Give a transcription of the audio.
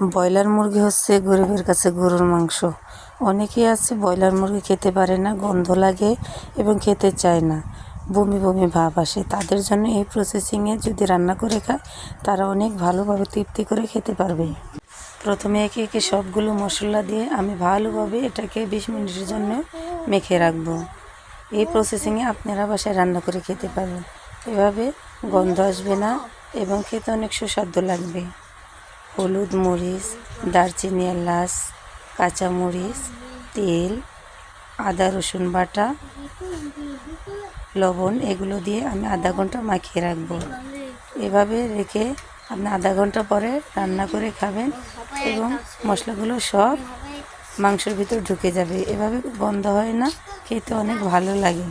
Broiler মুরগি হচ্ছে গরিবের কাছে গরুর মাংস। অনেকেই আছে ব্রয়লার মুরগি খেতে পারে না, গন্ধ লাগে এবং খেতে চায় না। বমি বমি ভাব আসে। তাদের জন্য এই প্রসেসিংয়ে যদি রান্না করে খায়, তারা অনেক ভালোভাবে তৃপ্তি করে খেতে পারবে। প্রথমে একে একে সবগুলো মশলা দিয়ে আমি ভালোভাবে এটাকে বিশ মিনিটের জন্য মেখে রাখব। এই প্রসেসিংয়ে আপনারা বাসায় রান্না করে খেতে পারবেন। এভাবে গন্ধ আসবে না এবং খেতে অনেক সুস্বাদু লাগবে। হলুদ মরিচ, দারচিনি এলাচ, কাঁচামরিচ, তেল, আদা, রসুন বাটা, লবণ, এগুলো দিয়ে আমি আধা ঘণ্টা মাখিয়ে রাখব। এভাবে রেখে আপনি আধা ঘণ্টা পরে রান্না করে খাবেন এবং মশলাগুলো সব মাংসের ভিতর ঢুকে যাবে। এভাবে গন্ধ হয় না, খেতে অনেক ভালো লাগে।